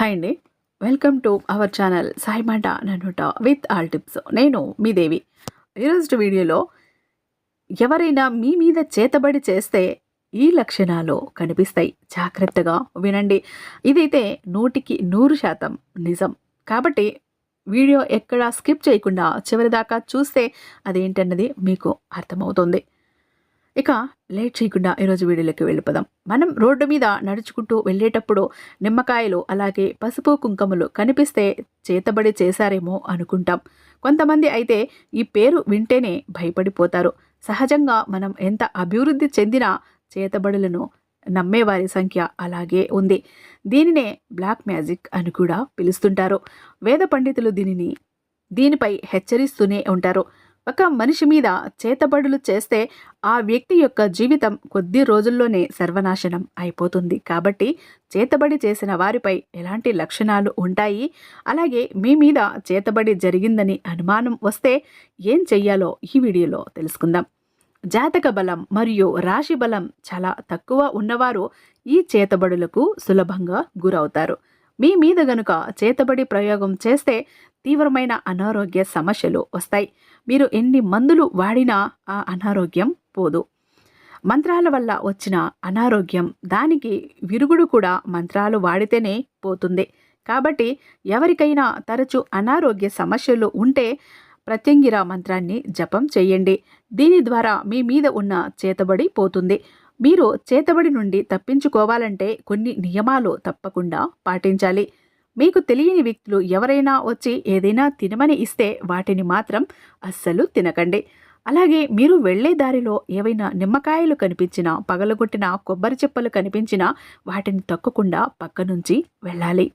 Hi అండి. Welcome to our channel సాయిమాట నన్నుట విత్ ఆల్ టిప్స్. నేను మీ దేవి. ఈరోజు వీడియోలో ఎవరైనా మీ మీద చేతబడి చేస్తే ఈ లక్షణాలు కనిపిస్తాయి. జాగ్రత్తగా వినండి. ఇదైతే నూటికి నూరు శాతం నిజం. కాబట్టి వీడియో ఎక్కడ స్కిప్ చేయకుండా చివరిదాకా చూస్తే అదేంటన్నది మీకు అర్థమవుతుంది. ఇక లేట్ చేయకుండా ఈరోజు వీడియోలోకి వెళ్ళిపోదాం. మనం రోడ్డు మీద నడుచుకుంటూ వెళ్ళేటప్పుడు నిమ్మకాయలు అలాగే పసుపు కుంకుమలు కనిపిస్తే చేతబడి చేశారేమో అనుకుంటాం. కొంతమంది అయితే ఈ పేరు వింటేనే భయపడిపోతారు. సహజంగా మనం ఎంత అభివృద్ధి చెందిన చేతబడులను నమ్మేవారి సంఖ్య అలాగే ఉంది. దీనినే బ్లాక్ మ్యాజిక్ అని కూడా పిలుస్తుంటారు. వేద పండితులు దీనిని దీనిపై హెచ్చరిస్తూనే ఉంటారు. ఒక మనిషి మీద చేతబడులు చేస్తే ఆ వ్యక్తి యొక్క జీవితం కొద్ది రోజుల్లోనే సర్వనాశనం అయిపోతుంది. కాబట్టి చేతబడి చేసిన వారిపై ఎలాంటి లక్షణాలు ఉంటాయి? అలాగే మీ మీద చేతబడి జరిగిందని అనుమానం వస్తే ఏం చెయ్యాలో ఈ వీడియోలో తెలుసుకుందాం. జాతక బలం మరియు రాశి బలం చాలా తక్కువ ఉన్నవారు ఈ చేతబడులకు సులభంగా గురవుతారు. మీ మీద గనుక చేతబడి ప్రయోగం చేస్తే తీవ్రమైన అనారోగ్య సమస్యలు వస్తాయి. మీరు ఎన్ని మందులు వాడినా ఆ అనారోగ్యం పోదు. మంత్రాల వల్ల వచ్చిన అనారోగ్యం దానికి విరుగుడు కూడా మంత్రాలు వాడితేనే పోతుంది. కాబట్టి ఎవరికైనా తరచు అనారోగ్య సమస్యలు ఉంటే ప్రత్యంగిర మంత్రాన్ని జపం చేయండి. దీని ద్వారా మీ మీద ఉన్న చేతబడి పోతుంది. మీరు చేతబడి నుండి తప్పించుకోవాలంటే కొన్ని నియమాలు తప్పకుండా పాటించాలి. మీకు తెలియని వ్యక్తులు ఎవరైనా వచ్చి ఏదైనా తినమని ఇస్తే వాటిని మాత్రం అస్సలు తినకండి. అలాగే మీరు వెళ్ళే దారిలో ఏవైనా నిమ్మకాయలు కనిపించినా పగలగొట్టిన కొబ్బరి చెప్పలు కనిపించినా వాటిని తొక్కకుండా పక్క నుంచి వెళ్ళాలి.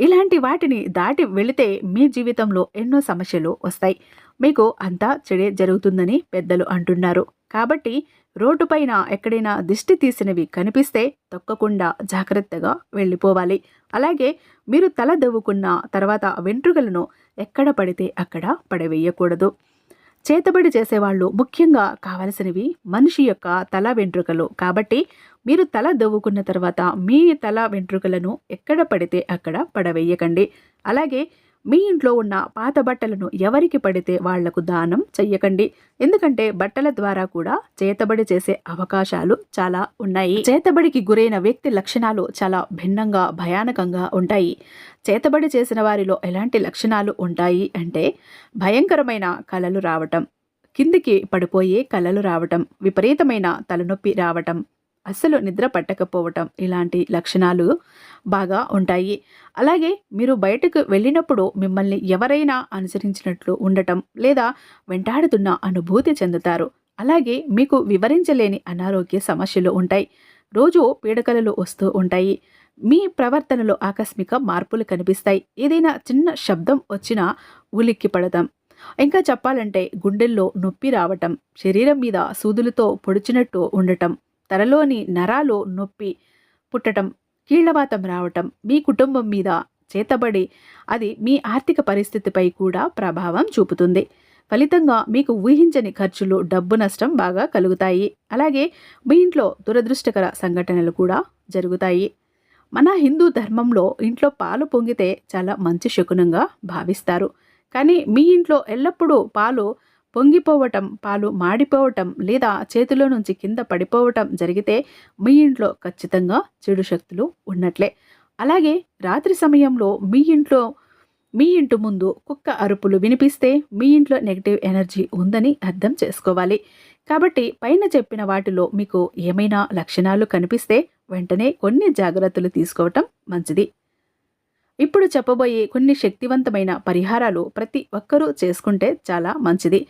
ఇలాంటి వాటిని దాటి వెళితే మీ జీవితంలో ఎన్నో సమస్యలు వస్తాయి. మీకు అంతా చెడే జరుగుతుందని పెద్దలు అంటున్నారు. కాబట్టి రోడ్డుపైన ఎక్కడైనా దిష్టి తీసినవి కనిపిస్తే తొక్కకుండా జాగ్రత్తగా వెళ్ళిపోవాలి. అలాగే మీరు తల దవ్వుకున్న తర్వాత వెంట్రుకలను ఎక్కడ పడితే అక్కడ పడవేయకూడదు. చేతబడి చేసేవాళ్ళు ముఖ్యంగా కావలసినవి మనిషి యొక్క తల వెంట్రుకలు. కాబట్టి మీరు తల దవ్వుకున్న తర్వాత మీ తల వెంట్రుకలను ఎక్కడ పడితే అక్కడ పడవేయకండి. అలాగే మీ ఇంట్లో ఉన్న పాత బట్టలను ఎవరికి పడితే వాళ్ళకు దానం చెయ్యకండి. ఎందుకంటే బట్టల ద్వారా కూడా చేతబడి చేసే అవకాశాలు చాలా ఉన్నాయి. చేతబడికి గురైన వ్యక్తి లక్షణాలు చాలా భిన్నంగా భయానకంగా ఉంటాయి. చేతబడి చేసిన వారిలో ఎలాంటి లక్షణాలు ఉంటాయి అంటే భయంకరమైన కలలు రావటం కిందికి పడిపోయే కలలు రావటం విపరీతమైన తలనొప్పి రావటం అస్సలు నిద్ర పట్టకపోవటం ఇలాంటి లక్షణాలు బాగా ఉంటాయి. అలాగే మీరు బయటకు వెళ్ళినప్పుడు మిమ్మల్ని ఎవరైనా అనుసరించినట్లు ఉండటం లేదా వెంటాడుతున్న అనుభూతి చెందుతారు. అలాగే మీకు వివరించలేని అనారోగ్య సమస్యలు ఉంటాయి. రోజు పీడకలలు వస్తూ ఉంటాయి. మీ ప్రవర్తనలో ఆకస్మిక మార్పులు కనిపిస్తాయి. ఏదైనా చిన్న శబ్దం వచ్చినా ఉలిక్కి పడదాం ఇంకా చెప్పాలంటే గుండెల్లో నొప్పి రావటం శరీరం మీద సూదులతో పొడిచినట్టు ఉండటం తలలోని నరాలు నొప్పి పుట్టడం కీళ్ళవాతం రావటం మీ కుటుంబం మీద చేతబడి అది మీ ఆర్థిక పరిస్థితిపై కూడా ప్రభావం చూపుతుంది. ఫలితంగా మీకు ఊహించని ఖర్చులు డబ్బు నష్టం బాగా కలుగుతాయి. అలాగే మీ ఇంట్లో దురదృష్టకర సంఘటనలు కూడా జరుగుతాయి. మన హిందూ ధర్మంలో ఇంట్లో పాలు పొంగితే చాలా మంచి శకునంగా భావిస్తారు. కానీ మీ ఇంట్లో ఎల్లప్పుడూ పాలు పొంగిపోవటం పాలు మాడిపోవటం లేదా చేతిలో నుంచి కింద పడిపోవటం జరిగితే మీ ఇంట్లో ఖచ్చితంగా చెడు శక్తులు ఉన్నట్లే. అలాగే రాత్రి సమయంలో మీ ఇంట్లో మీ ఇంటి ముందు కుక్క అరుపులు వినిపిస్తే మీ ఇంట్లో నెగిటివ్ ఎనర్జీ ఉందని అర్థం చేసుకోవాలి. కాబట్టి పైన చెప్పిన వాటిలో మీకు ఏమైనా లక్షణాలు కనిపిస్తే వెంటనే కొన్ని జాగ్రత్తలు తీసుకోవటం మంచిది. ఇప్పుడు చెప్పబోయే కొన్ని శక్తివంతమైన పరిహారాలు ప్రతి ఒక్కరూ చేసుకుంటే చాలా మంచిది.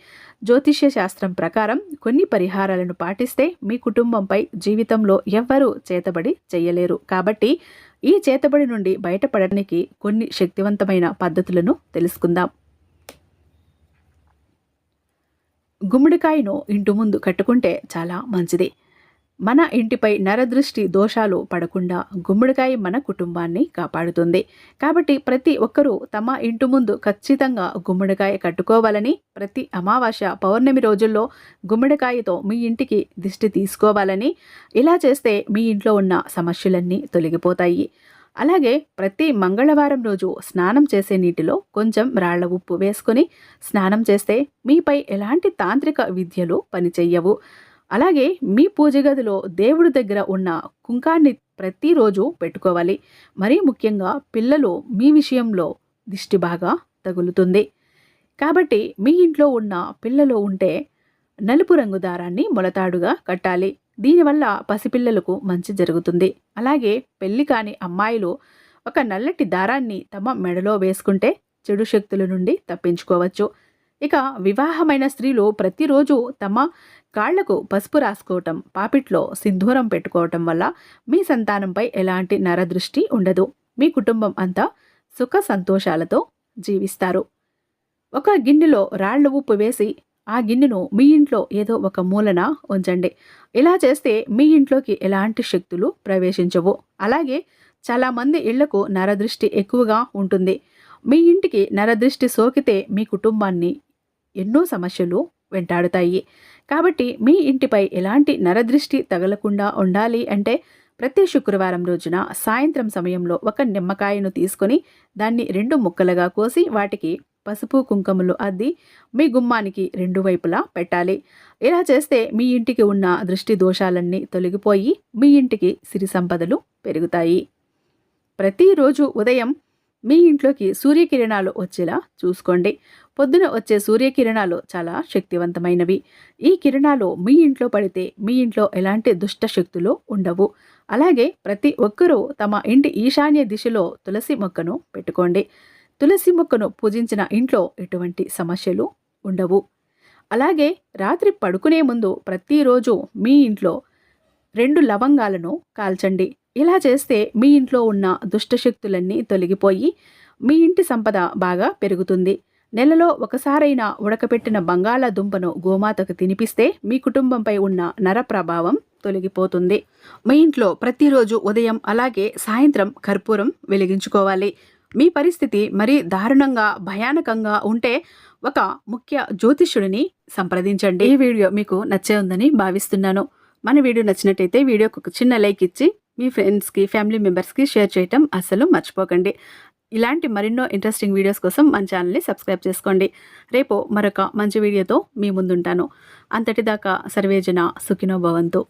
జ్యోతిష్య శాస్త్రం ప్రకారం కొన్ని పరిహారాలను పాటిస్తే మీ కుటుంబంపై జీవితంలో ఎవ్వరూ చేతబడి చేయలేరు. కాబట్టి ఈ చేతబడి నుండి బయటపడడానికి కొన్ని శక్తివంతమైన పద్ధతులను తెలుసుకుందాం. గుమ్మడికాయను ఇంటి ముందు కట్టుకుంటే చాలా మంచిది. మన ఇంటిపై నరదృష్టి దోషాలు పడకుండా గుమ్మడికాయ మన కుటుంబాన్ని కాపాడుతుంది. కాబట్టి ప్రతి ఒక్కరూ తమ ఇంటి ముందు ఖచ్చితంగా గుమ్మడికాయ కట్టుకోవాలని ప్రతి అమావాస్య పౌర్ణమి రోజుల్లో గుమ్మడికాయతో మీ ఇంటికి దిష్టి తీసుకోవాలని ఇలా చేస్తే మీ ఇంట్లో ఉన్న సమస్యలన్నీ తొలగిపోతాయి. అలాగే ప్రతి మంగళవారం రోజు స్నానం చేసే నీటిలో కొంచెం రాళ్ళ ఉప్పు వేసుకొని స్నానం చేస్తే మీపై ఎలాంటి తాంత్రిక విద్యలు పనిచేయవు. అలాగే మీ పూజ గదిలో దేవుడి దగ్గర ఉన్న కుంకాన్ని ప్రతిరోజు పెట్టుకోవాలి. మరీ ముఖ్యంగా పిల్లలు మీ విషయంలో దిష్టి బాగా తగులుతుంది. కాబట్టి మీ ఇంట్లో ఉన్న పిల్లలు ఉంటే నలుపు రంగు దారాన్ని మొలతాడుగా కట్టాలి. దీనివల్ల పసిపిల్లలకు మంచి జరుగుతుంది. అలాగే పెళ్ళి కాని అమ్మాయిలు ఒక నల్లటి దారాన్ని తమ మెడలో వేసుకుంటే చెడు శక్తుల నుండి తప్పించుకోవచ్చు. ఇక వివాహమైన స్త్రీలు ప్రతిరోజు తమ కాళ్ళకు పసుపు రాసుకోవటం పాపిట్లో సింధూరం పెట్టుకోవటం వల్ల మీ సంతానంపై ఎలాంటి నరదృష్టి ఉండదు. మీ కుటుంబం అంతా సుఖ సంతోషాలతో జీవిస్తారు. ఒక గిన్నెలో రాళ్ళ ఉప్పు వేసి ఆ గిన్నెను మీ ఇంట్లో ఏదో ఒక మూలన ఉంచండి. ఇలా చేస్తే మీ ఇంట్లోకి ఎలాంటి శక్తులు ప్రవేశించవు. అలాగే చాలామంది ఇళ్ళకు నరదృష్టి ఎక్కువగా ఉంటుంది. మీ ఇంటికి నరదృష్టి సోకితే మీ కుటుంబాన్ని ఎన్నో సమస్యలు వెంటాడుతాయి. కాబట్టి మీ ఇంటిపై ఎలాంటి నరదృష్టి తగలకుండా ఉండాలి అంటే ప్రతి శుక్రవారం రోజున సాయంత్రం సమయంలో ఒక నిమ్మకాయను తీసుకొని దాన్ని రెండు ముక్కలుగా కోసి వాటికి పసుపు కుంకుమలు అద్ది మీ గుమ్మానికి రెండు వైపులా పెట్టాలి. ఇలా చేస్తే మీ ఇంటికి ఉన్న దృష్టి దోషాలన్నీ తొలగిపోయి మీ ఇంటికి సిరి సంపదలు పెరుగుతాయి. ప్రతిరోజు ఉదయం మీ ఇంట్లోకి సూర్యకిరణాలు వచ్చేలా చూసుకోండి. పొద్దున వచ్చే సూర్యకిరణాలు చాలా శక్తివంతమైనవి. ఈ కిరణాలు మీ ఇంట్లో పడితే మీ ఇంట్లో ఎలాంటి దుష్ట శక్తులు ఉండవు. అలాగే ప్రతి ఒక్కరూ తమ ఇంటి ఈశాన్య దిశలో తులసి మొక్కను పెట్టుకోండి. తులసి మొక్కను పూజించిన ఇంట్లో ఎటువంటి సమస్యలు ఉండవు. అలాగే రాత్రి పడుకునే ముందు ప్రతిరోజు మీ ఇంట్లో రెండు లవంగాలను కాల్చండి. ఇలా చేస్తే మీ ఇంట్లో ఉన్న దుష్టశక్తులన్నీ తొలగిపోయి మీ ఇంటి సంపద బాగా పెరుగుతుంది. నెలలో ఒకసారైనా ఉడకపెట్టిన బంగాళాదుంపను గోమాతకు తినిపిస్తే మీ కుటుంబంపై ఉన్న నర ప్రభావం తొలగిపోతుంది. మీ ఇంట్లో ప్రతిరోజు ఉదయం అలాగే సాయంత్రం కర్పూరం వెలిగించుకోవాలి. మీ పరిస్థితి మరీ దారుణంగా భయానకంగా ఉంటే ఒక ముఖ్య జ్యోతిష్యుడిని సంప్రదించండి. ఈ వీడియో మీకు నచ్చే ఉందని భావిస్తున్నాను. మన వీడియో నచ్చినట్టయితే వీడియోకి ఒక చిన్న లైక్ ఇచ్చి మీ ఫ్రెండ్స్కి ఫ్యామిలీ మెంబర్స్కి షేర్ చేయటం అస్సలు మర్చిపోకండి. ఇలాంటి మరెన్నో ఇంట్రెస్టింగ్ వీడియోస్ కోసం మన ఛానల్ని సబ్స్క్రైబ్ చేసుకోండి. రేపు మరొక మంచి వీడియోతో మీ ముందుంటాను. అంతటిదాకా సర్వేజన సుఖినో భవంతు.